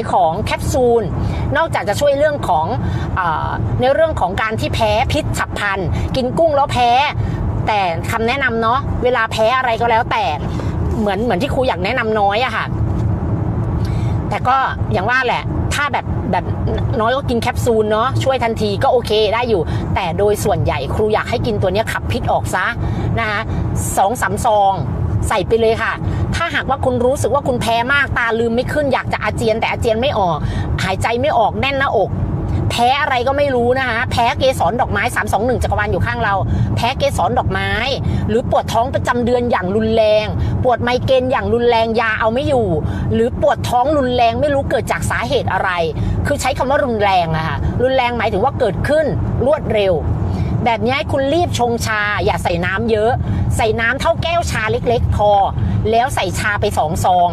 ายของแคปซูล นอกจากจะช่วยเรื่องของอในเรื่องของการที่แพ้พิษฉับพลัน กินกุ้งแล้วแพ้ แต่คำแนะนำเนาะเวลาแพ้อะไรก็แล้วแต่เหมือนเหมือนที่ครูอยากแนะนำน้อยอะค่ะ แต่ก็อย่างว่าแหละ ถ้าแบบแบบน้อยก็กินแคปซูลเนาะช่วยทันทีก็โอเคได้อยู่ แต่โดยส่วนใหญ่ครูอยากให้กินตัวนี้ขับพิษออกซะนะคะสองสามซองใส่ไปเลยค่ะ ถ้าหากว่าคุณรู้สึกว่าคุณแพ้มากตาลืมไม่ขึ้นอยากจะอาเจียนแต่อาเจียนไม่ออก หายใจไม่ออกแน่นหน้าอกแพ้อะไรก็ไม่รู้นะคะแพ้เกสรดอกไม้321จักรวาลอยู่ข้างเรา แพ้เกสรดอกไม้ หรือปวดท้องประจำเดือนอย่างรุนแรง ปวดไมเกรนอย่างรุนแรงยาเอาไม่อยู่ หรือปวดท้องรุนแรงไม่รู้เกิดจากสาเหตุอะไร คือใช้คำว่ารุนแรงอะค่ะรุนแรงหมายถึงว่าเกิดขึ้นรวดเร็ว แบบนี้ให้คุณรีบชงชา อย่าใส่น้ำเยอะ ใส่น้ำเท่าแก้วชาเล็ก ๆ พอ แล้วใส่ชาไปสองซอง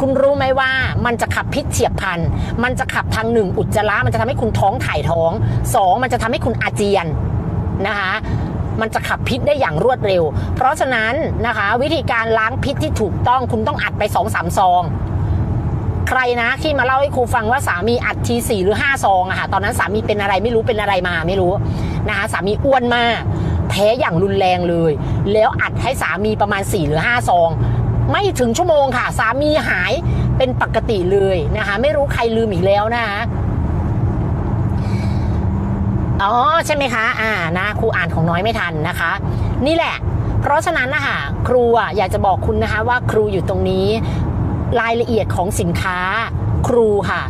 คุณรู้ไหมว่ามันจะขับพิษเฉียบพัน มันจะขับทางหนึ่งอุจจาระมันจะทำให้คุณท้องถ่ายท้องสองมันจะทำให้คุณอาเจียนนะคะมันจะขับพิษได้อย่างรวดเร็ว เพราะฉะนั้นนะคะวิธีการล้างพิษที่ถูกต้องคุณต้องอัดไปสองสามซอง ใครนะที่มาเล่าให้ครูฟังว่าสามีอัดทีสี่หรือห้าซองอะค่ะตอนนั้นสามีเป็นอะไรไม่รู้เป็นอะไรมาไม่รู้นะคะสามีอ้วนมากแพ้อย่างรุนแรงเลย แล้วอัดให้สามีประมาณ4หรือ5ซอง ไม่ถึงชั่วโมงค่ะ สามีหายเป็นปกติเลยนะคะ ไม่รู้ใครลืมอีกแล้วนะคะอ๋อใช่ไหมคะ อ่านะครูอ่านของน้อยไม่ทันนะคะ นี่แหละ เพราะฉะนั้นนะคะครูอะอยากจะบอกคุณนะคะว่าครูอยู่ตรงนี้ รายละเอียดของสินค้าครูค่ะ